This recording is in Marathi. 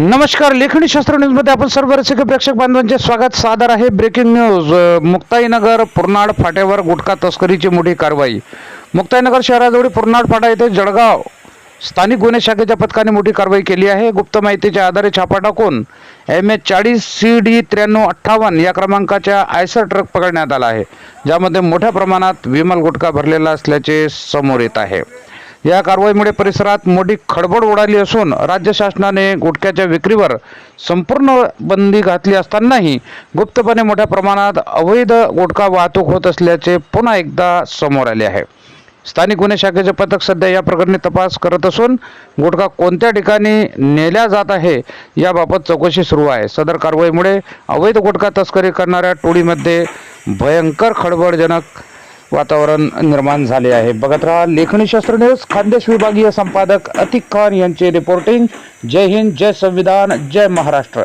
नमस्कार लेखणी शास्त्र न्यूजमध्ये आपण सर्व रसिक प्रेक्षक बांधवांचे स्वागत. सादर आहे ब्रेकिंग न्यूज. मुक्ताईनगर पुरनाड फाट्यावर गुटखा तस्करीची मोठी कारवाई. मुक्ताईनगर शहराजवळ पुरनाड फाटा येथे जळगाव स्थानिक गुन्हे शाखेच्या पथकाने मोठी कारवाई केली आहे. गुप्त माहितीच्या आधारे छापा टाकून एम एच चाळीस सी डी त्र्याण्णव अठ्ठावन्न या क्रमांकाच्या आयसर ट्रक पकडण्यात आला आहे ज्यामध्ये मोठ्या प्रमाणात विमल गुटखा भरलेला असल्याचे समोर येत आहे. या कारवाईमुळे परिसरात मोठी खडबड उडाली असून राज्य शासनाने गुटख्याच्या विक्रीवर संपूर्ण बंदी घातली असतानाही गुप्तपणे मोठ्या प्रमाणात अवैध गुटखा वाहतूक होत असल्याचे पुन्हा एकदा समोर आले आहे. स्थानिक गुन्हे शाखेचे पथक सध्या या प्रकरणी तपास करत असून गुटखा कोणत्या ठिकाणी नेल्या जात आहे याबाबत चौकशी सुरू आहे. सदर कारवाईमुळे अवैध गुटखा तस्करी करणाऱ्या टोळीमध्ये भयंकर खळबळजनक वातावरण निर्माण झाले आहे. बघत राहा लेखणीशास्त्र न्यूज खानदेश विभागीय संपादक अतिक खान यांचे रिपोर्टिंग जय हिंद जय संविधान जय महाराष्ट्र.